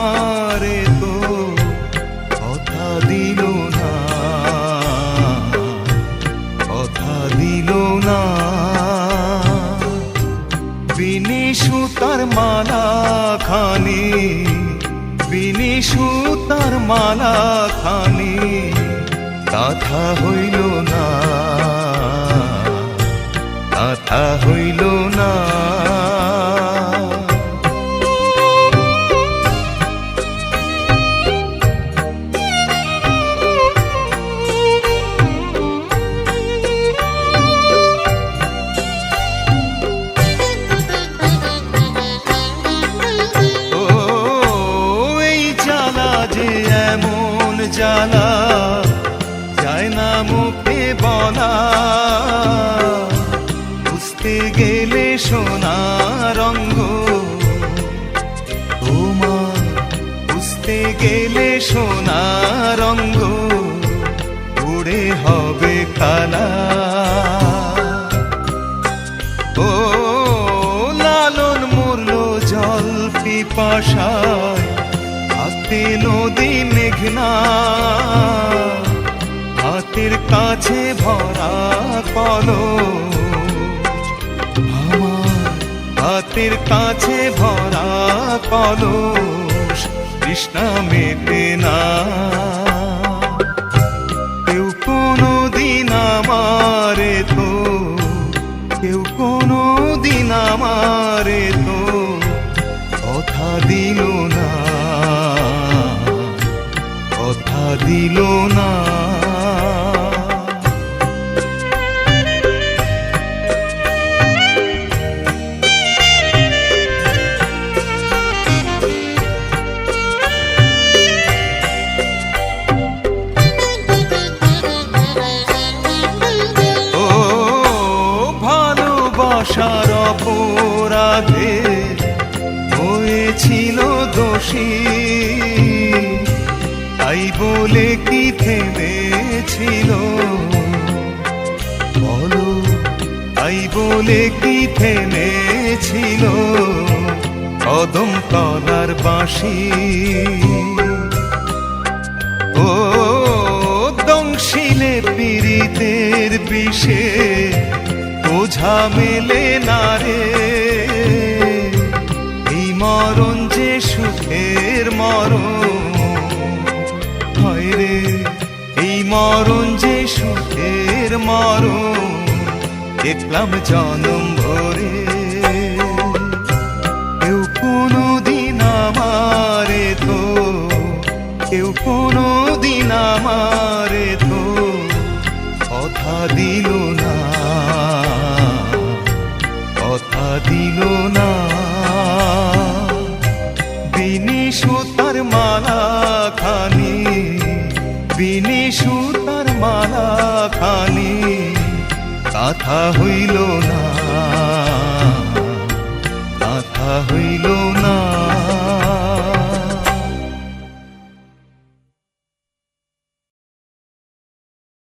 আমারে তো কথা দিল না, কথা দিল না। বিনি সুতার মালা খানি বিনি সুতার মালা খানি কথা হইল না কথা হইল না। জ্বালা যায় না মুখে বলা। বুঝতে গেলে সোনা রঙ্গ। তোমার বুঝতে গেলে সোনা রঙ্গ। উড়ে হবে কালা। ও লালন মরল জল হাতে নদী মেঘনা। হাতের কাছে ভরা কলো আমার হাতের কাছে ভরা কলস। কৃষ্ণা মেটে না। কথা দিল না। ভালোবাসার অপরাধে হয়েছিল দোষী। তাই বলে কি থেমেছিল? বলো, তাই বলে কি থেমেছিল? কদম তলার বাঁশি। ও, দংশিলে পীড়িতের বিষে বোঝা মেলে না রে। এই মরণ যে সুখের মরণ মরণ যে সুখের মরণ দেখলাম জনম ভরে। কেউ কোনো দিন আমারে তো কেউ বিনি সুতার মালা খানি কথা হইল না কথা হইল না।